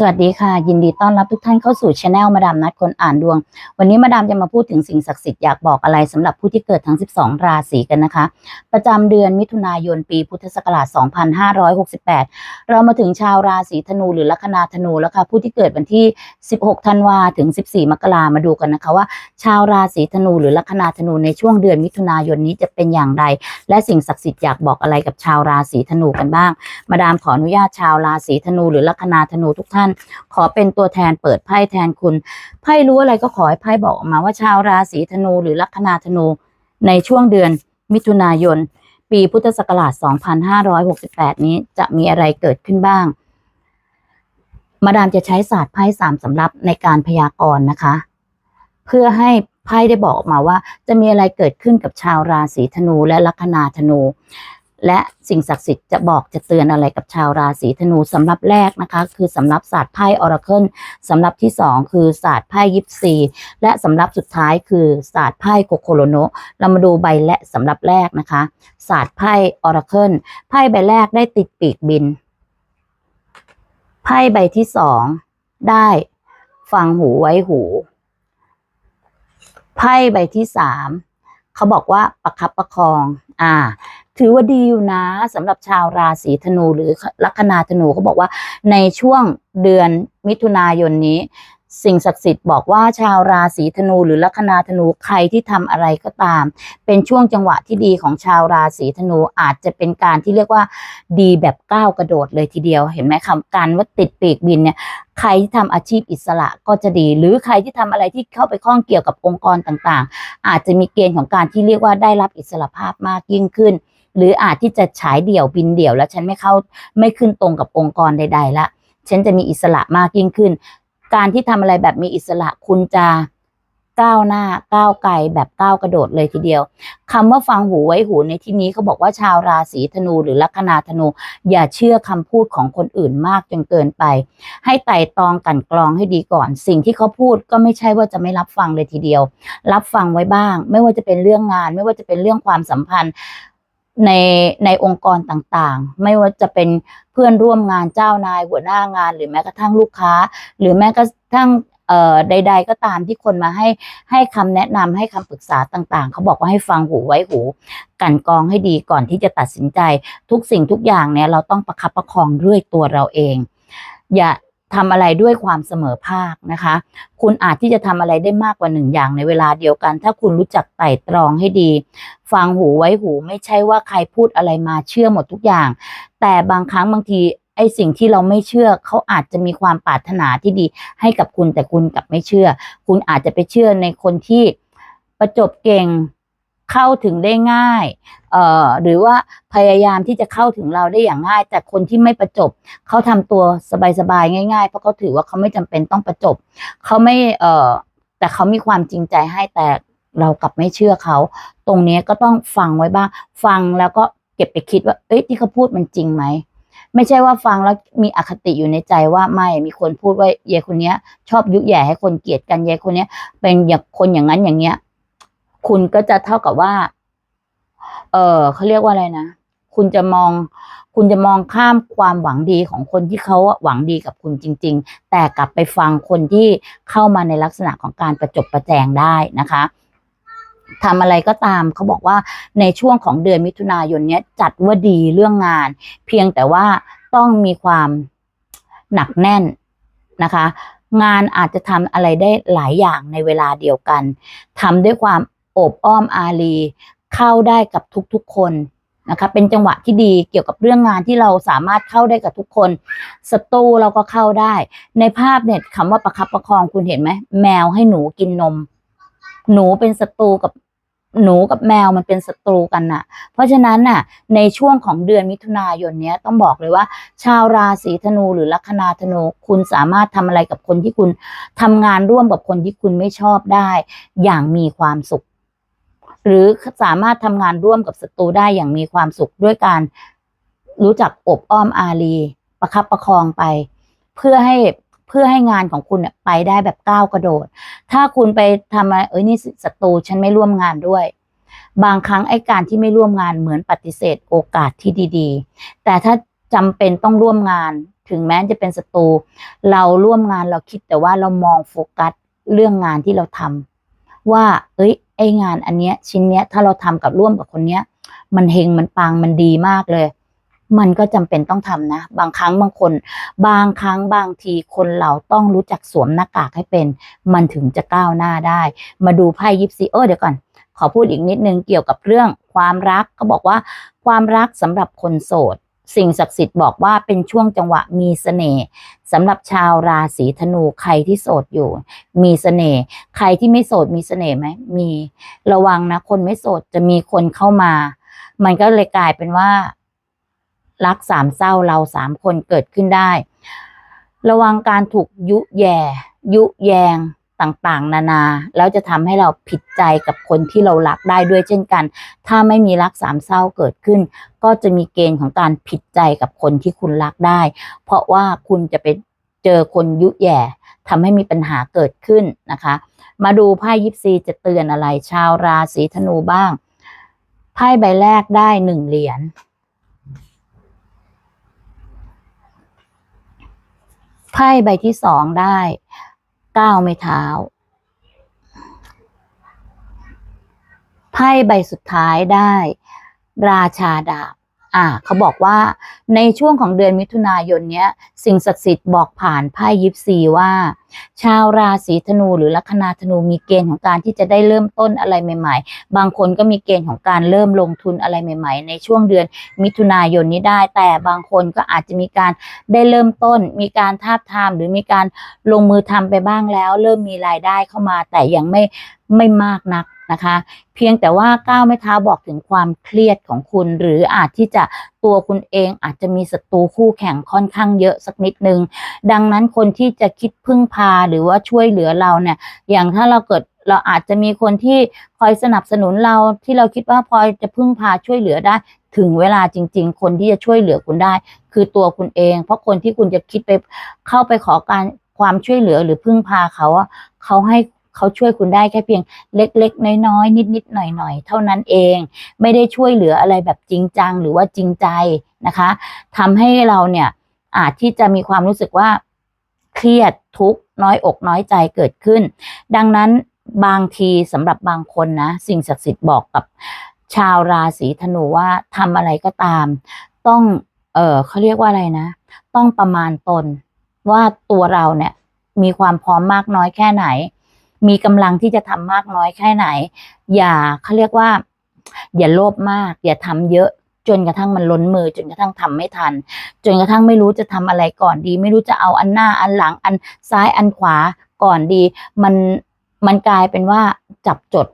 สวัสดีค่ะ ยินดีต้อนรับทุกท่านเข้าสู่ช anel มาดามนัดคนอ่านดวง วันนี้มาดามจะมาพูดถึงสิ่งศักดิ์สิทธิ์อยากบอกอะไรสำหรับผู้ที่เกิดทั้ง 12 ราศีกันนะคะ ประจำเดือนมิถุนายนปีพุทธศักราช 2568 เรามาถึงชาวราศีธนูหรือลัคนาธนูแล้วค่ะผู้ที่เกิดวันที่ 16 ธันวาถึง 14 มกรามาดูกันนะคะว่า ชาวราศีธนูหรือลัคนาธนูในช่วงเดือนมิถุนายนนี้จะเป็นอย่างไร และสิ่งศักดิ์สิทธิ์อยากบอกอะไรกับชาวราศีธนูกันบ้าง มาดามขออนุญาตชาวราศีธนูหรือลัคนาธนูทุกท่านขอเป็นตัวแทนเปิดไพ่แทนคุณไพ่รู้อะไรก็ขอให้ไพ่บอกออกมาว่าชาวราศีธนูหรือลัคนาธนูในช่วงเดือนมิถุนายน ปีพุทธศักราช 2568 นี้จะมีอะไรเกิดขึ้นบ้าง มาดามจะใช้ศาสตร์ไพ่สามสำรับในการพยากรณ์นะคะ เพื่อให้ไพ่ได้บอกมาว่า จะมีอะไรเกิดขึ้นกับชาวราศีธนูและลัคนาธนู และสิ่งศักดิ์สิทธิ์จะบอกจะเตือนอะไรกับชาวราศีธนูสำหรับแรกนะคะ คือสำหรับศาสตร์ไพ่ออราเคิลสำหรับที่สองคือศาสตร์ไพ่ยิปซีและสำหรับสุดท้ายคือศาสตร์ไพ่โคโคโลโนะเรามาดูใบและสำหรับแรกนะคะ ศาสตร์ไพ่ออราเคิลไพ่ใบแรกได้ติดปีกบิน ไพ่ใบที่สองได้ฟังหูไว้หู ไพ่ใบที่สามเขาบอกว่าประคับประคอง อ่า ถือว่าดีอยู่นะสำหรับชาวราศีธนูหรือลัคนาธนูเขาบอกว่าในช่วงเดือนมิถุนายนนี้ สิ่งศักดิ์สิทธิ์บอกว่าชาวราศีธนูหรือลัคนาธนูใครที่ทำอะไรก็ตาม เป็นช่วงจังหวะที่ดีของชาวราศีธนูอาจจะเป็นการที่เรียกว่าดีแบบก้าวกระโดดเลยทีเดียว เห็นไหมคำการว่าติดปีกบินเนี่ยใครที่ทำอาชีพอิสระก็จะดี หรือใครที่ทำอะไรที่เข้าไปข้องเกี่ยวกับองค์กรต่างๆ อาจจะมีเกณฑ์ของการที่เรียกว่าได้รับอิสระภาพมากยิ่งขึ้น หรืออาจที่จะฉายเดี่ยวบินเดี่ยว แล้วฉันไม่เข้าไม่ขึ้นตรงกับองค์กรใด ๆ ละฉันจะมีอิสระมากยิ่งขึ้น การที่ทำอะไรแบบมีอิสระคุณจะก้าวหน้าก้าวไกลแบบก้าวกระโดดเลยทีเดียวคำว่าฟังหูไว้หูในที่นี้เขาบอกว่าชาวราศีธนูหรือลัคนาธนู อย่าเชื่อคำพูดของคนอื่นมากจนเกินไป ให้ไต่ตองกันกรองให้ดีก่อน สิ่งที่เขาพูดก็ไม่ใช่ว่าจะไม่รับฟังเลยทีเดียว รับฟังไว้บ้าง ไม่ว่าจะเป็นเรื่องงาน ไม่ว่าจะเป็นเรื่องความสัมพันธ์ ในในองค์กรต่างๆ ไม่ว่าจะเป็นเพื่อนร่วมงานเจ้านายหัวหน้างาน หรือแม้กระทั่งลูกค้า หรือแม้กระทั่งเอ่อใด ๆ ก็ตามที่คนมาให้ให้คำแนะนำให้คำปรึกษาต่างๆ เขาบอกว่าให้ฟังหูไว้หู กันกรองให้ดีก่อนที่จะตัดสินใจ ทุกสิ่งทุกอย่างเนี่ยเราต้องประคับประคองด้วยตัวเราเอง อย่า ทำอะไรด้วยความเสมอภาคนะคะ คุณอาจที่จะทำอะไรได้มากกว่าหนึ่งอย่างในเวลาเดียวกัน ถ้าคุณรู้จักไต่ตรองให้ดี ฟังหูไว้หูไม่ใช่ว่าใครพูดอะไรมาเชื่อหมดทุกอย่าง แต่บางครั้งบางทีไอ้สิ่งที่เราไม่เชื่อเขาอาจจะมีความปรารถนาที่ดีให้กับคุณแต่คุณกลับไม่เชื่อ คุณอาจจะไปเชื่อในคนที่ประจบเก่ง เข้าถึงได้ง่ายเอ่อหรือว่าพยายามที่จะเข้าถึงเราได้อย่างง่าย แต่คนที่ไม่ประจบเขาทำตัวสบายๆง่ายๆ เพราะเขาถือว่าเขาไม่จำเป็นต้องประจบเขาไม่เอ่อแต่เขามีความจริงใจให้แต่เรากลับไม่เชื่อเขา ตรงนี้ก็ต้องฟังไว้บ้าง ฟังแล้วก็เก็บไปคิดว่า เอ้ยที่เขาพูดมันจริงไหมไม่ใช่ว่าฟังแล้วมีอคติอยู่ในใจว่าไม่มีคนพูดว่าเยคนเนี้ย ชอบยุแย่ให้คนเกลียดกันเยายคนเนี้ย เป็นอย่างคนอย่างนั้นอย่างเงี้ย คุณก็จะเท่ากับว่า เออเขาเรียกว่าอะไรนะ คุณจะมอง คุณจะมองข้ามความหวังดีของคนที่เขาหวังดีกับคุณจริง ๆ แต่กลับไปฟังคนที่เข้ามาในลักษณะของการประจบประแจงได้นะคะทำอะไรก็ตามเขาบอกว่าในช่วงของเดือนมิถุนายนเนี้ยจัดว่าดีเรื่องงาน เพียงแต่ว่าต้องมีความหนักแน่นนะคะ งานอาจจะทำอะไรได้หลายอย่างในเวลาเดียวกันทำด้วยความ อบอ้อมอารีเข้าได้กับทุกๆคนนะคะเป็นจังหวะที่ดีเกี่ยวกับเรื่องงานที่เราสามารถเข้าได้กับทุกคนสตูเราก็เข้าได้ ในภาพเนี่ยคำว่าประคับประคองคุณเห็นไหมแมวให้หนูกินนม หนูเป็นศัตรูกับหนูกับแมวมันเป็นศัตรูกันน่ะ เพราะฉะนั้นน่ะ ในช่วงของเดือนมิถุนายนเนี้ยต้องบอกเลยว่า ชาวราศีธนูหรือลัคนาธนู คุณสามารถทำอะไรกับคนที่คุณทำงานร่วมกับคนที่คุณไม่ชอบได้ อย่างมีความสุข หรือสามารถทำงานร่วมกับศัตรูได้อย่างมีความสุขด้วยการรู้จักอบอ้อมอารี ประคับประคองไป เพื่อให้เพื่อให้งานของคุณไปได้แบบก้าวกระโดด ถ้าคุณไปทำอะไรเอ้ยนี่ศัตรูฉันไม่ร่วมงานด้วย บางครั้งไอ้การที่ไม่ร่วมงานเหมือนปฏิเสธโอกาสที่ดีๆ แต่ถ้าจำเป็นต้องร่วมงาน ถึงแม้จะเป็นศัตรูเราร่วมงานเราคิดแต่ว่าเรามองโฟกัสเรื่องงานที่เราทำว่า เอ้ย ไองานอันเนี้ยชิ้นเนี้ยถ้าเราทำกับร่วมกับคนเนี้ย มันเฮงมันปังมันดีมากเลย มันก็จำเป็นต้องทำนะ บางครั้งบางคน บางครั้งบางทีคนเราต้องรู้จักสวมหน้ากากให้เป็น มันถึงจะก้าวหน้าได้ มาดูไพ่ยิปซีเออเดี๋ยวก่อน ขอพูดอีกนิดนึงเกี่ยวกับเรื่องความรักก็บอกว่าความรักสำหรับคนโสด สิ่งศักดิ์สิทธิ์บอกว่าเป็นช่วงจังหวะมีเสน่ห์สำหรับชาวราศีธนูใครที่โสดอยู่ มีเสน่ห์ใครที่ไม่โสดมีเสน่ห์ไหมมีระวังนะ คนไม่โสดจะมีคนเข้ามา มันก็เลยกลายเป็นว่า รักสามเศร้าเราสามคนเกิดขึ้นได้ ระวังการถูกยุแย่ ยุแยง ต่างๆ นานา แล้วจะทำให้เราผิดใจกับคนที่เรารักได้ด้วยเช่นกัน ถ้าไม่มีรักสามเศร้าเกิดขึ้น ก็จะมีเกณฑ์ของการผิดใจกับคนที่คุณรักได้ เพราะว่าคุณจะไปเจอคนยุแย่ทำให้มีปัญหาเกิดขึ้นนะคะ มาดูไพ่ยิปซีจะเตือนอะไร ชาวราศีธนูบ้าง ไพ่ใบแรกได้หนึ่งเหรียญ ไพ่ใบที่สองได้ ก้าไม้เท้า ไพ่ใบสุดท้ายได้ ราชาดาบ อ่าเขาบอกว่าในช่วงของเดือนมิถุนายนเนี้ย สิ่งศักดิ์สิทธิ์บอกผ่านไพ่ยิปซีว่า ชาวราศีธนูหรือลัคนาธนูมีเกณฑ์ของการที่จะได้เริ่มต้นอะไรใหม่ ๆ บางคนก็มีเกณฑ์ของการเริ่มลงทุนอะไรใหม่ ๆ ในช่วงเดือนมิถุนายนนี้ได้ แต่บางคนก็อาจจะมีการได้เริ่มต้น มีการทาบทามหรือมีการลงมือทำไปบ้างแล้ว เริ่มมีรายได้เข้ามา แต่ยังไม่ไม่มากนัก นะคะ เพียงแต่ว่าก้าวไม่เท้าบอกถึงความเครียดของคุณ หรืออาจที่จะตัวคุณเองอาจจะมีศัตรูคู่แข่งค่อนข้างเยอะสักนิดนึง ดังนั้นคนที่จะคิดพึ่งพาหรือว่าช่วยเหลือเราเนี่ย อย่างถ้าเราเกิดเราอาจจะมีคนที่คอยสนับสนุนเราที่เราคิดว่าพอจะพึ่งพาช่วยเหลือได้ ถึงเวลาจริง ๆ คนที่จะช่วยเหลือคุณได้ คือตัวคุณเอง เพราะคนที่คุณจะคิดไปเข้าไปขอการความช่วยเหลือหรือพึ่งพาเขาเขาให้ เขาช่วยคุณได้แค่เพียงเล็ก ๆ น้อยๆนิดๆหน่อยๆ เท่านั้นเอง ไม่ได้ช่วยเหลืออะไรแบบจริงจังหรือว่าจริงใจนะคะทำให้เราเนี่ยอาจที่จะมีความรู้สึกว่าเครียดทุกข์น้อยอกน้อยใจเกิดขึ้น ดังนั้นบางทีสำหรับบางคนนะ สิ่งศักดิ์สิทธิ์บอกกับชาวราศีธนูว่าทำอะไรก็ตาม ต้องเออเขาเรียกว่าอะไรนะ ต้องประมาณตนว่าตัวเราเนี่ยมีความพร้อมมากน้อยแค่ไหน มีกำลังที่จะทำมากน้อยแค่ไหน อย่าเขาเรียกว่า อย่าโลภมาก อย่าทำเยอะจนกระทั่งมันล้นมือ จนกระทั่งทำไม่ทัน จนกระทั่งไม่รู้จะทำอะไรก่อนดี ไม่รู้จะเอาอันหน้าอันหลังอันซ้ายอันขวาก่อนดี มันมันกลายเป็นว่าจับจด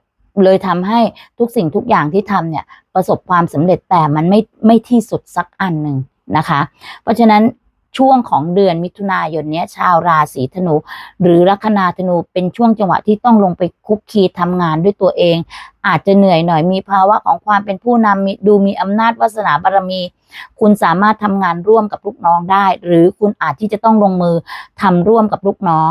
เลยทำให้ทุกสิ่งทุกอย่างที่ทำเนี่ย ประสบความสำเร็จแต่มันไม่ไม่ที่สุดสักอันหนึ่งนะคะ เพราะฉะนั้น ช่วงของเดือนมิถุนายนเนี้ยชาวราศีธนู หรือลัคนาธนูเป็นช่วงจังหวะที่ต้องลงไปคุกคีทำงานด้วยตัวเอง อาจจะเหนื่อยหน่อยมีภาวะของความเป็นผู้นำมีดูมีอำนาจวาสนาบารมี คุณสามารถทำงานร่วมกับลูกน้องได้ หรือคุณอาจที่จะต้องลงมือทำร่วมกับลูกน้อง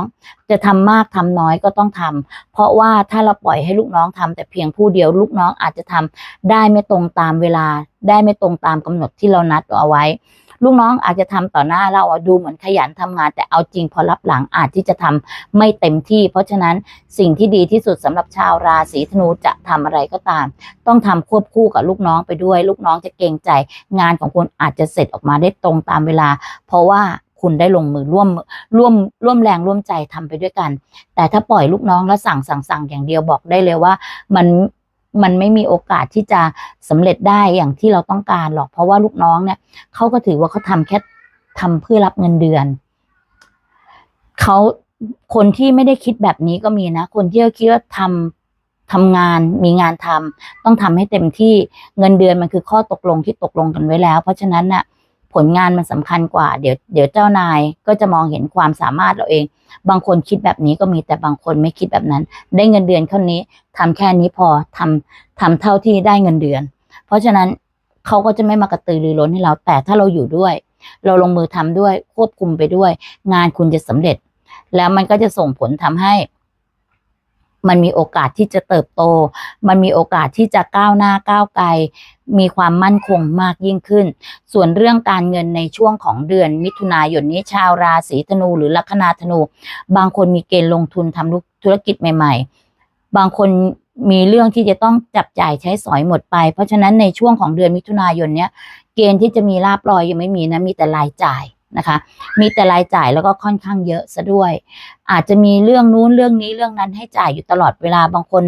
จะทำมากทำน้อยก็ต้องทำเพราะว่าถ้าเราปล่อยให้ลูกน้องทำแต่เพียงผู้เดียวลูกน้องอาจจะทำได้ไม่ตรงตามเวลา ได้ไม่ตรงตามกำหนดที่เรานัดเอาไว้ ลูกน้องอาจจะทำต่อหน้าเราดูเหมือนขยันทำงาน แต่เอาจริงพอรับหลังอาจที่จะทำไม่เต็มที่ เพราะฉะนั้นสิ่งที่ดีที่สุดสำหรับชาวราศีธนูจะทำอะไรก็ตาม ต้องทำควบคู่กับลูกน้องไปด้วย ลูกน้องจะเกรงใจ งานของคุณอาจจะเสร็จออกมาได้ตรงตามเวลา เพราะว่าคุณได้ลงมือร่วมร่วมร่วมแรงร่วมใจทำไปด้วยกัน แต่ถ้าปล่อยลูกน้องแล้วสั่งสั่งสั่งอย่างเดียวบอกได้เลยว่า มัน มันไม่มีโอกาสที่จะสำเร็จได้อย่างที่เราต้องการหรอก เพราะว่าลูกน้องเนี่ยเขาก็ถือว่าเขาทำแค่ทำเพื่อรับเงินเดือนเขาคนที่ไม่ได้คิดแบบนี้ก็มีนะ คนที่คิดว่าทำทำงานมีงานทำต้องทำให้เต็มที่เงินเดือนมันคือข้อตกลงที่ตกลงกันไว้แล้ว เพราะฉะนั้นน่ะ ผลงานมันสำคัญกว่า เดี๋ยวเดี๋ยวเจ้านายก็จะมองเห็นความสามารถเราเอง บางคนคิดแบบนี้ก็มีแต่บางคนไม่คิดแบบนั้น ได้เงินเดือนเท่านี้ทำแค่นี้พอทำทำเท่าที่ได้เงินเดือน เพราะฉะนั้นเขาก็จะไม่มากระตือรือร้นให้เรา แต่ถ้าเราอยู่ด้วย เราลงมือทำด้วยควบคุมไปด้วย งานคุณจะสำเร็จ แล้วมันก็จะส่งผลทำให้ มันมีโอกาสที่จะเติบโต มันมีโอกาสที่จะก้าวหน้าก้าวไกล มีความมั่นคงมากยิ่งขึ้น ส่วนเรื่องการเงินในช่วงของเดือนมิถุนายนนี้ชาวราศีธนูหรือลัคนาธนู บางคนมีเกณฑ์ลงทุนทำธุรกิจใหม่ ๆ บางคนมีเรื่องที่จะต้องจับจ่ายใช้สอยหมดไป เพราะฉะนั้นในช่วงของเดือนมิถุนายนเนี้ย เกณฑ์ที่จะมีลาบลอยยังไม่มีนะมีแต่รายจ่าย นะคะ มีแต่รายจ่ายแล้วก็ค่อนข้างเยอะซะด้วย อาจจะมีเรื่องนู้นเรื่องนี้เรื่องนั้นให้จ่ายอยู่ตลอดเวลาบางคน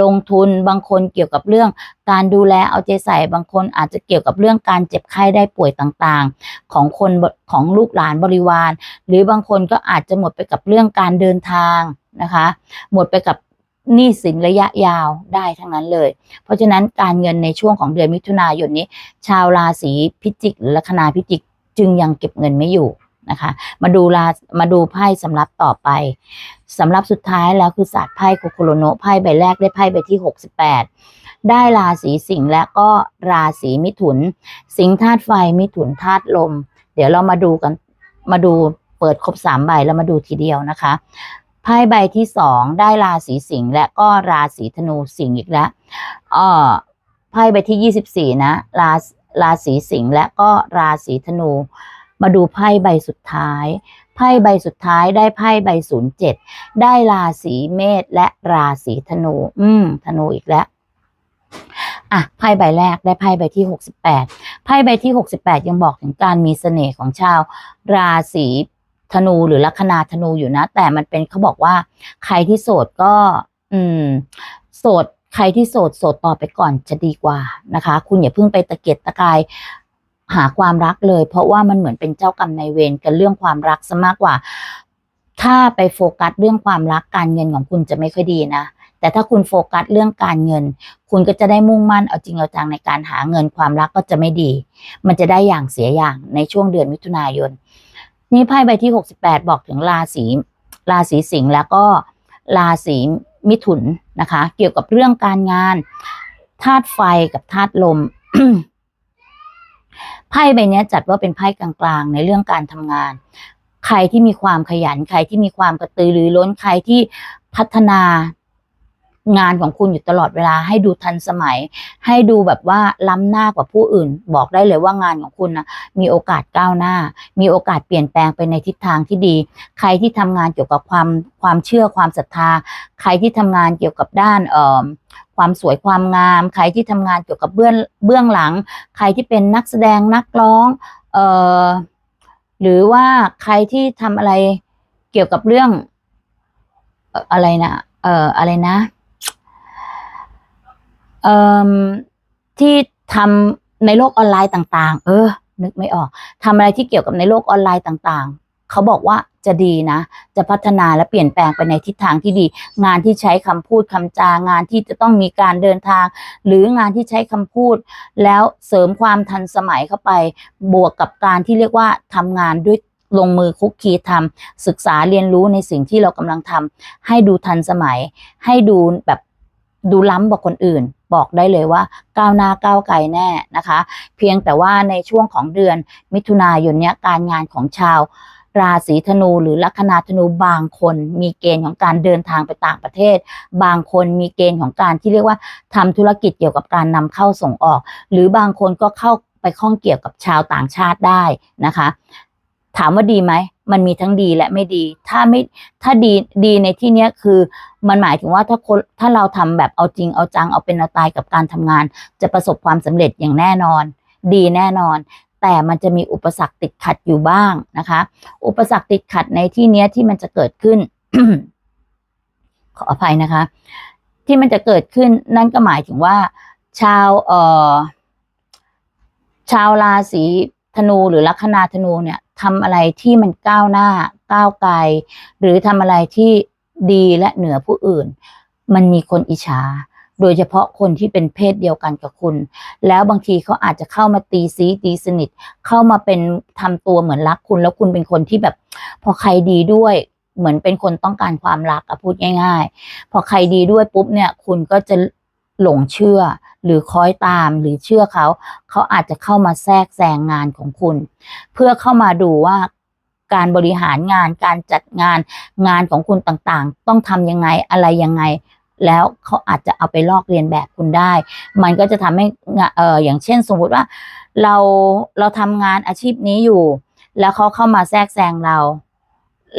ลงทุนบางคนเกี่ยวกับเรื่องการดูแลเอาใจใส่บางคนอาจจะเกี่ยวกับเรื่องการเจ็บไข้ได้ป่วยต่างๆ ของคนของลูกหลานบริวาร หรือบางคนก็อาจจะหมดไปกับเรื่องการเดินทางนะคะ หมดไปกับหนี้สินระยะยาวได้ทั้งนั้นเลย เพราะฉะนั้นการเงินในช่วงของเดือนมิถุนายนนี้ ชาวราศีพิจิกหรือลัคนาพิจิก จึงยังเก็บเงินไม่อยู่นะคะ มาดูรามาดูไพ่สำรับต่อไปสำรับสุดท้ายแล้วคือศาสตร์ไพ่โคโคโรโนไพ่ใบแรกได้ไพ่ใบที่ 68 ได้ราศีสิงห์และก็ราศีมิถุน สิงห์ธาตุไฟมิถุนธาตุลม เดี๋ยวเรามาดูกันมาดูเปิดครบสามใบแล้วมาดูทีเดียวนะคะไพ่ใบที่สองได้ราศีสิงห์และก็ราศีธนูสิงห์อีกแล้วเอ่อไพ่ใบที่ยี่สิบสี่นะรา ราศีสิงห์และก็ราศีธนู มาดูไพ่ใบสุดท้าย ไพ่ใบสุดท้ายได้ไพ่ใบศูนย์เจ็ดได้ราศีเมษและราศีธนู อืม ธนูอีกแล้วอะไพ่ใบแรกได้ไพ่ใบที่หกสิบแปดไพ่ใบที่หกสิบแปดยังบอกถึงการมีเสน่ห์ของชาว ราศีธนูหรือลัคนาธนูอยู่นะ แต่มันเป็นเขาบอกว่า ใครที่โสดก็ อืม โสด ใครที่โสดโสดต่อไปก่อนจะดีกว่านะคะ คุณอย่าเพิ่งไปตะเกียกตะกายหาความรักเลย เพราะว่ามันเหมือนเป็นเจ้ากรรมนายเวรกันเรื่องความรักซะมากกว่า ถ้าไปโฟกัสเรื่องความรักการเงินของคุณจะไม่ค่อยดีนะแต่ถ้าคุณโฟกัสเรื่องการเงิน คุณก็จะได้มุ่งมั่นเอาจริงเอาจังในการหาเงินความรักก็จะไม่ดี มันจะได้อย่างเสียอย่างในช่วงเดือนมิถุนายน นี่ไพ่ใบที่ 68 บอกถึงราศีราศีสิงห์แล้วก็ราศีมิถุน นะคะ เกี่ยวกับเรื่องการงานธาตุไฟกับธาตุลมไพ่ใบนี้จัดว่าเป็นไพ่กลางๆ ในเรื่องการทำงาน ใครที่มีความขยัน ใครที่มีความกระตือรือร้น ใครที่พัฒนา งานของคุณอยู่ตลอดเวลา ให้ดูทันสมัย ให้ดูแบบว่าล้ำหน้ากว่าผู้อื่น บอกได้เลยว่างานของคุณนะมีโอกาสก้าวหน้า มีโอกาสเปลี่ยนแปลงไปในทิศทางที่ดี ใครที่ทำงานเกี่ยวกับความความเชื่อความศรัทธา ใครที่ทำงานเกี่ยวกับด้านเอ่อความสวยความงาม ใครที่ทำงานเกี่ยวกับเบื้องเบื้องหลัง ใครที่เป็นนักแสดงนักร้องเอ่อหรือว่าใครที่ทำอะไรเกี่ยวกับเรื่องอะไรนะ เอ่อ อะไรนะเอ่อ ที่ทำในโลกออนไลน์ต่าง ๆ เออ นึกไม่ออกทำอะไรที่เกี่ยวกับในโลกออนไลน์ต่าง ๆ เขาบอกว่าจะดีนะ จะพัฒนาและเปลี่ยนแปลงไปในทิศทางที่ดี งานที่ใช้คำพูดคำจากานที่จะต้องมีการเดินทาง หรืองานที่ใช้คำพูด แล้วเสริมความทันสมัยเข้าไป บวกกับการที่เรียกว่าทำงานด้วยลงมือคุกคีทำศึกษาเรียนรู้ในสิ่งที่เรากำลังทำให้ดูทันสมัย ให้ดูแบบดูล้ำกว่าคนอื่น บอกได้เลยว่าก้าวหน้าก้าวไกลแน่นะคะ เพียงแต่ว่าในช่วงของเดือนมิถุนายนเนี้ยการงานของชาวราศีธนูหรือลัคนาธนูบางคน มีเกณฑ์ของการเดินทางไปต่างประเทศ บางคนมีเกณฑ์ของการที่เรียกว่าทำธุรกิจเกี่ยวกับการนำเข้าส่งออก หรือบางคนก็เข้าไปข้องเกี่ยวกับชาวต่างชาติได้นะคะ ถามว่าดีไหม มันมีทั้งดีและไม่ดี ถ้าไม่ถ้าดีดีในที่เนี้ยคือมันหมายถึงว่าถ้าคนถ้าเราทำแบบเอาจริงเอาจังเอาเป็นเอาตายกับการทำงาน จะประสบความสำเร็จอย่างแน่นอน ดีแน่นอน แต่มันจะมีอุปสรรคติดขัดอยู่บ้างนะคะ อุปสรรคติดขัดในที่เนี้ยที่มันจะเกิดขึ้น ขออภัยนะคะ ที่มันจะเกิดขึ้นนั่นก็หมายถึงว่า ชาวเอ่อชาวราศีธนูหรือลัคนาธนูเนี่ย ทำอะไรที่มันก้าวหน้าก้าวไกลหรือทำอะไรที่ดีและเหนือผู้อื่น มันมีคนอิจฉาโดยเฉพาะคนที่เป็นเพศเดียวกันกับคุณ แล้วบางทีเขาอาจจะเข้ามาตีซีตีสนิท เข้ามาเป็นทำตัวเหมือนรักคุณ แล้วคุณเป็นคนที่แบบ พอใครดีด้วย เหมือนเป็นคนต้องการความรักอะพูดง่าย ๆ พอใครดีด้วยปุ๊บเนี่ย คุณก็จะ หลงเชื่อ หรือคอยตามหรือเชื่อเขา เขาอาจจะเข้ามาแทรกแซงงานของคุณ เพื่อเข้ามาดูว่าการบริหารงานการจัดงานงานของคุณต่างๆ ต้องทำยังไงอะไรยังไง แล้วเขาอาจจะเอาไปลอกเรียนแบบคุณได้ มันก็จะทำให้เอออย่างเช่นสมมติว่า เราเราทำงานอาชีพนี้อยู่ แล้วเขาเข้ามาแทรกแซงเรา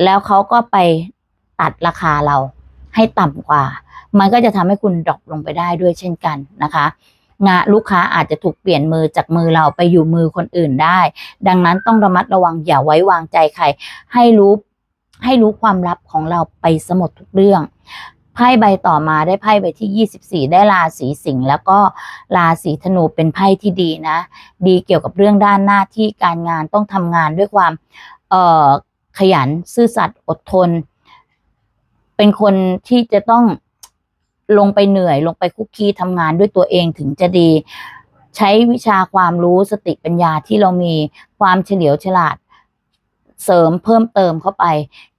แล้วเขาก็ไปตัดราคาเราให้ต่ำกว่า มันก็จะทำให้คุณดรอปลงไปได้ด้วยเช่นกันนะคะงานลูกค้าอาจจะถูกเปลี่ยนมือจากมือเราไปอยู่มือคนอื่นได้ ดังนั้นต้องระมัดระวังอย่าไว้วางใจใคร ให้รู้ให้รู้ความลับของเราไปสมดทุกเรื่องไพ่ใบต่อมาได้ไพ่ใบที่ 24 ได้ราศีสิงห์แล้วก็ราศีธนูเป็นไพ่ที่ดีนะ ดีเกี่ยวกับเรื่องด้านหน้าที่การงานต้องทำงานด้วยความเอ่อขยันซื่อสัตย์อดทน เป็นคนที่จะต้อง ลงไปเหนื่อยลงไปคุกคีทำงานด้วยตัวเองถึงจะดี ใช้วิชาความรู้สติปัญญาที่เรามีความเฉลียวฉลาดเสริมเพิ่มเติมเข้าไป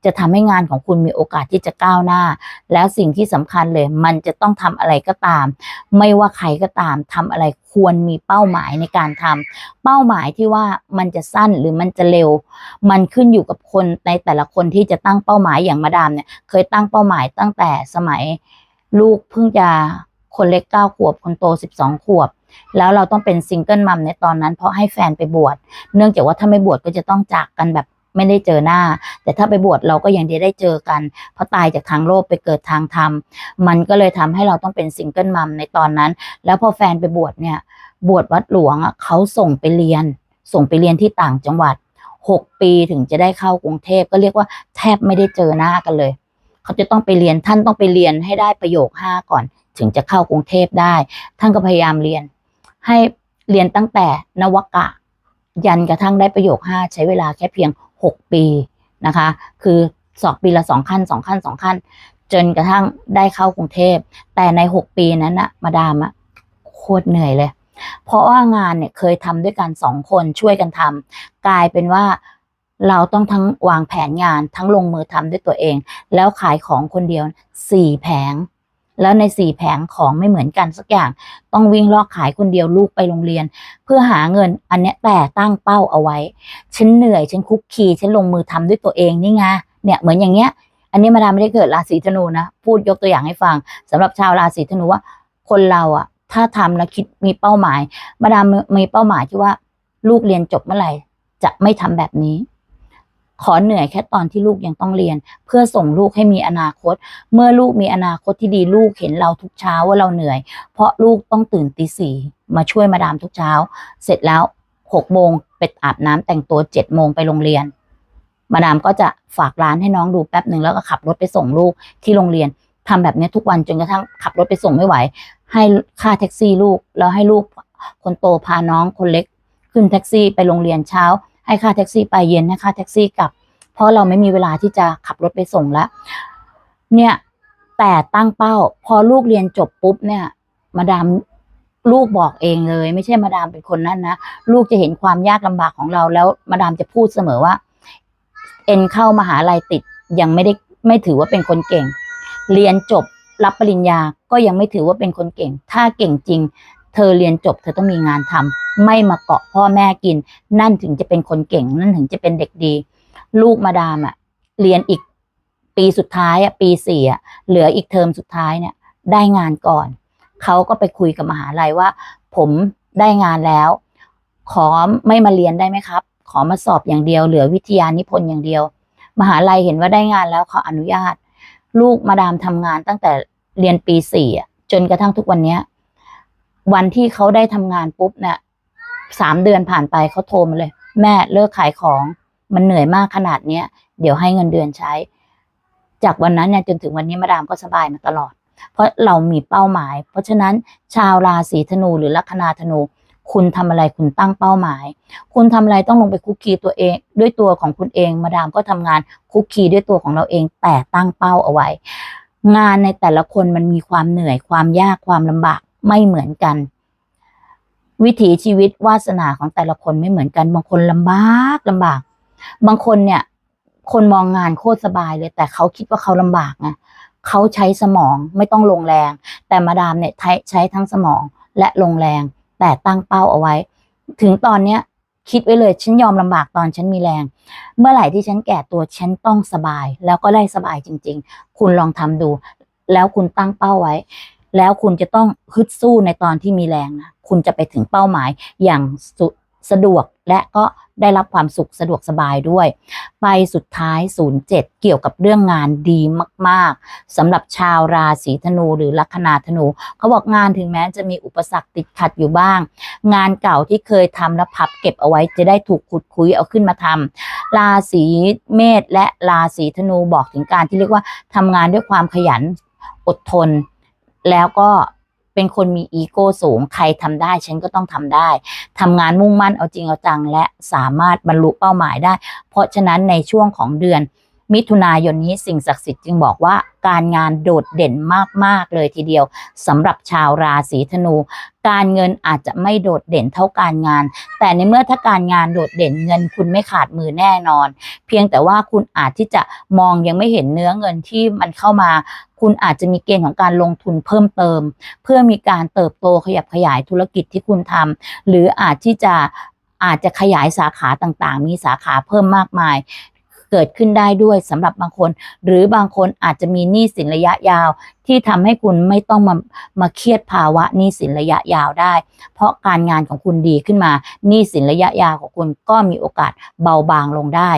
จะทำให้งานของคุณมีโอกาสที่จะก้าวหน้า แล้วสิ่งที่สำคัญเลย มันจะต้องทำอะไรก็ตาม ไม่ว่าใครก็ตามทำอะไรควรมีเป้าหมายในการทำเป้าหมายที่ว่ามันจะสั้นหรือมันจะเร็ว มันขึ้นอยู่กับคนในแต่ละคนที่จะตั้งเป้าหมายอย่างมาดามเนี่ย เคยตั้งเป้าหมายตั้งแต่สมัย ลูกเพิ่งจะคนเล็กเก้าขวบ คนโตสิบสองขวบ แล้วเราต้องเป็นซิงเกิลมัมในตอนนั้น เพราะให้แฟนไปบวช เนื่องจากว่าถ้าไม่บวชก็จะต้องจากกันแบบไม่ได้เจอหน้า แต่ถ้าไปบวชเราก็ยังได้เจอกัน เพราะตายจากทางโลกไปเกิดทางธรรม มันก็เลยทำให้เราต้องเป็นซิงเกิลมัมในตอนนั้น แล้วพอแฟนไปบวชเนี่ย บวชวัดหลวงอะเขาส่งไปเรียน ส่งไปเรียนที่ต่างจังหวัดหกปีถึงจะได้เข้ากรุงเทพก็เรียกว่าแทบไม่ได้เจอหน้ากันเลย เขาจะต้องไปเรียนท่านต้องไปเรียนให้ได้ประโยคห้าก่อน ถึงจะเข้ากรุงเทพได้ ท่านก็พยายามเรียน ให้เรียนตั้งแต่นวกะ ยันกระทั่งได้ประโยคห้าใช้เวลาแค่เพียงหกปีนะคะ คือสอบปีละสองขั้นสองขั้นสองขั้น จนกระทั่งได้เข้ากรุงเทพ แต่ในหกปีนั้นนะมาดามอะโคตรเหนื่อยเลย เพราะว่างานเนี่ยเคยทำด้วยกันสองคนช่วยกันทำกลายเป็นว่า เราต้องทั้งวางแผนงานทั้งลงมือทำด้วยตัวเอง แล้วขายของคนเดียวสี่แผง แล้วในสี่แผงของไม่เหมือนกันสักอย่าง ต้องวิ่งลอกขายคนเดียวลูกไปโรงเรียน เพื่อหาเงินอันเนี้ยแต่ตั้งเป้าเอาไว้ ฉันเหนื่อยฉันคุกคีฉันลงมือทำด้วยตัวเองนี่ไงเนี่ยเหมือนอย่างเงี้ย อันนี้มาดามไม่ได้เกิดราศีธนูนะ พูดยกตัวอย่างให้ฟังสำหรับชาวราศีธนูว่าคนเราอะถ้าทำแล้วคิดมีเป้าหมาย มาดามมีเป้าหมายที่ว่า ลูกเรียนจบเมื่อไหร่จะไม่ทำแบบนี้ ขอเหนื่อยแค่ตอนที่ลูกยังต้องเรียน เพื่อส่งลูกให้มีอนาคต เมื่อลูกมีอนาคตที่ดีลูกเห็นเราทุกเช้าว่าเราเหนื่อย เพราะลูกต้องตื่นตีสี่มาช่วยมาดามทุกเช้า เสร็จแล้วหกโมงไปอาบน้ำแต่งตัวเจ็ดโมงไปโรงเรียน มาดามก็จะฝากร้านให้น้องดูแป๊บหนึ่งแล้วก็ขับรถไปส่งลูกที่โรงเรียนทำแบบนี้ทุกวันจนกระทั่งขับรถไปส่งไม่ไหว ให้ค่าแท็กซี่ลูกแล้วให้ลูกคนโตพาน้องคนเล็ก ขึ้นแท็กซี่ไปโรงเรียนเช้า ให้ค่าแท็กซี่ไปเย็นให้ค่าแท็กซี่กลับ เพราะเราไม่มีเวลาที่จะขับรถไปส่งแล้วเนี่ยแต่ตั้งเป้า พอลูกเรียนจบปุ๊บเนี่ย มาดามลูกบอกเองเลย ไม่ใช่มาดามเป็นคนนั่นนะลูกจะเห็นความยากลำบากของเราแล้วมาดามจะพูดเสมอว่า เอ็นเข้ามหาลัยติดยังไม่ได้ไม่ถือว่าเป็นคนเก่ง เรียนจบรับปริญญาก็ยังไม่ถือว่าเป็นคนเก่ง ถ้าเก่งจริง เธอเรียนจบ เธอต้องมีงานทำไม่มาเกาะพ่อแม่กิน นั่นถึงจะเป็นคนเก่ง นั่นถึงจะเป็นเด็กดี ลูกมาดามอะเรียนอีกปีสุดท้ายอะปีสี่อะเหลืออีกเทอมสุดท้ายเนี่ย ได้งานก่อน เขาก็ไปคุยกับมหาลัยว่า ผมได้งานแล้ว ขอไม่มาเรียนได้ไหมครับ ขอมาสอบอย่างเดียว เหลือวิทยานิพนธ์อย่างเดียว มหาลัยเห็นว่าได้งานแล้วเขาอนุญาต ลูกมาดามทำงานตั้งแต่เรียนปีสี่อะจนกระทั่งทุกวันเนี้ย วันที่เขาได้ทำงานปุ๊บเนี่ยสามเดือนผ่านไปเขาโทรมาเลย แม่เลิกขายของ มันเหนื่อยมากขนาดเนี้ย เดี๋ยวให้เงินเดือนใช้ จากวันนั้นเนี่ยจนถึงวันนี้มาดามก็สบายมาตลอด เพราะเรามีเป้าหมาย เพราะฉะนั้นชาวราศีธนูหรือลัคนาธนู คุณทำอะไรคุณตั้งเป้าหมาย คุณทำอะไรต้องลงไปคุกคีตัวเอง ด้วยตัวของคุณเอง มาดามก็ทำงานคุกคีด้วยตัวของเราเอง แต่ตั้งเป้าเอาไว้ งานในแต่ละคนมันมีความเหนื่อยความยากความลำบาก ไม่เหมือนกัน วิถีชีวิตวาสนาของแต่ละคนไม่เหมือนกัน บางคนลำบากลำบาก บางคนเนี่ย คนมองงานโคตรสบายเลย แต่เขาคิดว่าเขาลำบากไงเขาใช้สมองไม่ต้องลงแรง แต่มาดามเนี่ยใช้ใช้ทั้งสมองและลงแรง แต่ตั้งเป้าเอาไว้ ถึงตอนเนี้ยคิดไว้เลยฉันยอมลำบากตอนฉันมีแรง เมื่อไหร่ที่ฉันแก่ตัวฉันต้องสบาย แล้วก็ได้สบายจริง ๆ คุณลองทำดู แล้วคุณตั้งเป้าไว้ แล้วคุณจะต้องฮึดสู้ในตอนที่มีแรงนะคุณจะไปถึงเป้าหมายอย่างสุสะดวกและก็ได้รับความสุขสะดวกสบายด้วย ไปสุดท้าย 07 เกี่ยวกับเรื่องงานดีมาก ๆสำหรับชาวราศีธนูหรือลัคนาธนู เขาบอกงานถึงแม้จะมีอุปสรรคติดขัดอยู่บ้าง งานเก่าที่เคยทำแล้วพับเก็บเอาไว้จะได้ถูกขุดคุยเอาขึ้นมาทำราศีเมษและราศีธนูบอกถึงการที่เรียกว่าทำงานด้วยความขยันอดทน แล้วก็เป็นคนมีอีโก้สูง ใครทำได้ ฉันก็ต้องทำได้ทำงานมุ่งมั่นเอาจริงเอาจังและสามารถบรรลุเป้าหมายได้ เพราะฉะนั้นในช่วงของเดือน มิถุนายนนี้สิ่งศักดิ์สิทธิ์จึงบอกว่าการงานโดดเด่นมากๆเลยทีเดียวสำหรับชาวราศีธนู การเงินอาจจะไม่โดดเด่นเท่าการงาน แต่ในเมื่อถ้าการงานโดดเด่นเงินคุณไม่ขาดมือแน่นอน เพียงแต่ว่าคุณอาจที่จะมองยังไม่เห็นเนื้อเงินที่มันเข้ามา คุณอาจจะมีเกณฑ์ของการลงทุนเพิ่มเติม เพื่อมีการเติบโตขยับขยายธุรกิจที่คุณทำหรืออาจที่จะอาจจะขยายสาขาต่างๆ มีสาขาเพิ่มมากมาย เกิดขึ้นได้ด้วยสำหรับบางคน หรือบางคนอาจจะมีหนี้สินระยะยาว ที่ทำให้คุณไม่ต้องมามาเครียดภาวะหนี้สินระยะยาวได้ เพราะการงานของคุณดีขึ้นมาหนี้สินระยะยาวของคุณก็มีโอกาสเบาบางลงได้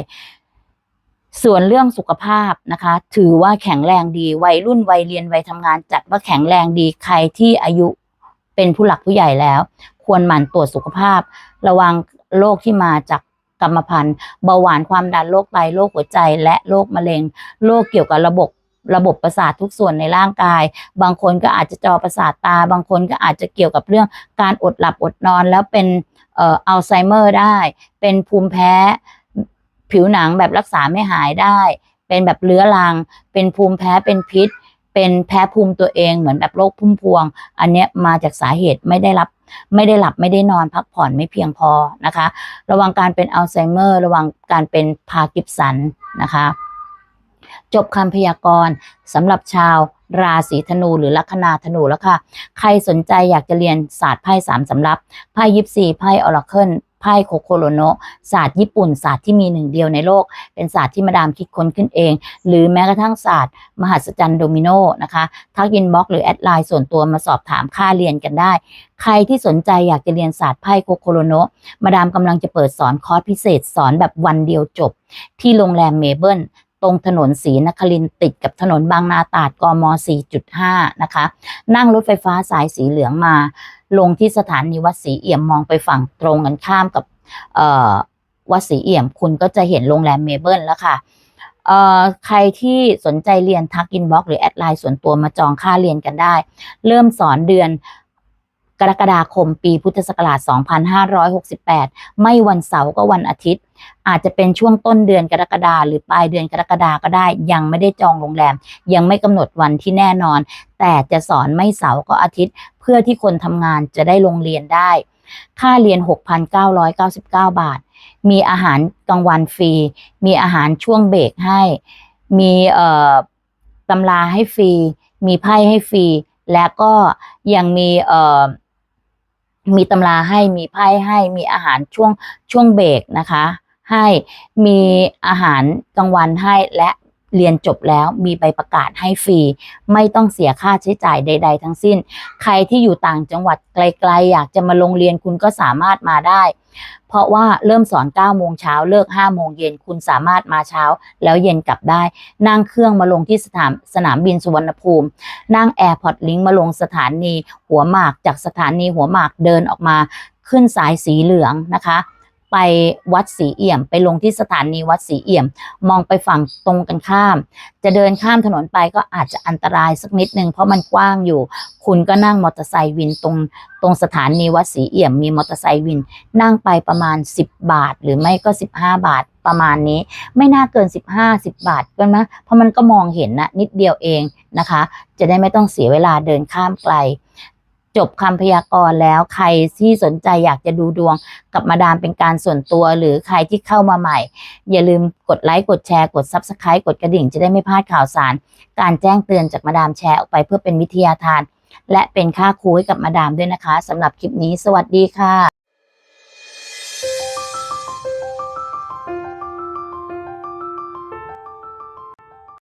ส่วนเรื่องสุขภาพนะคะ ถือว่าแข็งแรงดี วัยรุ่นวัยเรียนวัยทำงานจัดว่าแข็งแรงดีใครที่อายุเป็นผู้หลักผู้ใหญ่แล้ว ควรหมั่นตรวจสุขภาพ ระวังโรคที่มาจาก กรรมพันธุ์เบาหวานความดันโรคไตโรคหัวใจ และโรคมะเร็งโรคเกี่ยวกับระบบระบบประสาททุกส่วนในร่างกาย บางคนก็อาจจะจอประสาทตา บางคนก็อาจจะเกี่ยวกับเรื่องการอดหลับอดนอนแล้วเป็นเอ่ออัลไซเมอร์ได้ เป็นภูมิแพ้ผิวหนังแบบรักษาไม่หายได้ เป็นแบบเรื้อรัง เป็นภูมิแพ้เป็นพิษ เป็นแพ้ภูมิตัวเองเหมือนแบบโรคพุ่มพวง อันเนี้ยมาจากสาเหตุไม่ได้รับ ไม่ได้หลับไม่ได้นอนพักผ่อนไม่เพียงพอนะคะ ระวังการเป็นอัลไซเมอร์ ระวังการเป็นพาร์กิบสันนะคะ จบคำพยากรณ์สำหรับชาวราศีธนูหรือลัคนาธนูแล้วค่ะ ใครสนใจอยากจะเรียนศาสตร์ไพ่สามสำรับไพ่ยิปซีไพ่ออราเคิล ไพ่โคโคโรโนะศาสตร์ญี่ปุ่นศาสตร์ที่มีหนึ่งเดียวในโลก เป็นศาสตร์ที่มาดามคิดค้นขึ้นเอง หรือแม้กระทั่งศาสตร์มหัศจรรย์โดมิโนนะคะทักอินบ็อกหรือแอดไลน์ส่วนตัวมาสอบถามค่าเรียนกันได้ ใครที่สนใจอยากจะเรียนศาสตร์ไพ่โคโคโรโนะมาดามกำลังจะเปิดสอนคอร์สพิเศษสอนแบบวันเดียวจบ ที่โรงแรมเมเบิลตรงถนนศรีนครินติดกับถนนบางนาตราดกม 4.5 นะคะ นั่งรถไฟฟ้าสายสีเหลืองมา ลงที่สถานีวัดศรีเอี่ยมมองไปฝั่งตรงกันข้ามกับวัดศรีเอี่ยม คุณก็จะเห็นโรงแรมเมเบิลแล้วค่ะใครที่สนใจเรียนทักอินบ็อกหรือแอดไลน์ส่วนตัวมาจองค่าเรียนกันได้ เริ่มสอนเดือน กรกฎาคมปีพุทธศักราช 2568 ไม่วันเสาร์ก็วันอาทิตย์ อาจจะเป็นช่วงต้นเดือนกรกฎาหรือปลายเดือนกรกฎาก็ได้ ยังไม่ได้จองโรงแรม ยังไม่กำหนดวันที่แน่นอน แต่จะสอนไม่เสาร์ก็อาทิตย์ เพื่อที่คนทำงานจะได้ลงเรียนได้ ค่าเรียน 6,999 บาท มีอาหารกลางวันฟรี มีอาหารช่วงเบรกให้ มีตำราให้ฟรี มีไพ่ให้ฟรี และก็ยังมีเอ่อ มีตำราให้มีไพ่ให้มีอาหารช่วงช่วงเบรกนะคะ ให้มีอาหารกลางวันให้และ เรียนจบแล้วมีใบประกาศให้ฟรี ไม่ต้องเสียค่าใช้จ่ายใด ๆ ทั้งสิ้น ใครที่อยู่ต่างจังหวัดไกลๆ อยากจะมาลงเรียนคุณก็สามารถมาได้ เพราะว่าเริ่มสอน9โมงเช้าเลิก5โมงเย็นคุณสามารถมาเช้า แล้วเย็นกลับได้ นั่งเครื่องมาลงที่สถานสนามบินสุวรรณภูมิ นั่งแอร์พอร์ตลิงมาลงสถานี หัวหมากจากสถานีหัวหมากเดินออกมาขึ้นสายสีเหลืองนะคะ ไปวัดศรีเอี่ยม ไปลงที่สถานีวัดศรีเอี่ยม มองไปฝั่งตรงกันข้าม จะเดินข้ามถนนไปก็อาจจะอันตรายสักนิดนึงเพราะมันกว้างอยู่ คุณก็นั่งมอเตอร์ไซค์วินตรงตรงสถานีวัดศรีเอี่ยม มีมอเตอร์ไซค์วิน นั่งไปประมาณ 10 บาท หรือไม่ก็ 15 บาทประมาณนี้ ไม่น่าเกิน 15 10 บาทกันนะเพราะมันก็มองเห็นนะนิดเดียวเองนะคะ จะได้ไม่ต้องเสียเวลาเดินข้ามไกล จบคำพยากรณ์แล้วใครที่สนใจอยากจะดูดวงกับมาดามเป็นการส่วนตัว หรือใครที่เข้ามาใหม่ อย่าลืมกดไลค์กดแชร์กด Subscribe กดกระดิ่งจะได้ไม่พลาดข่าวสาร การแจ้งเตือนจากมาดามแชร์ออกไปเพื่อเป็นวิทยาทาน และเป็นค่าครูให้กับมาดามด้วยนะคะสำหรับคลิปนี้ สวัสดีค่ะ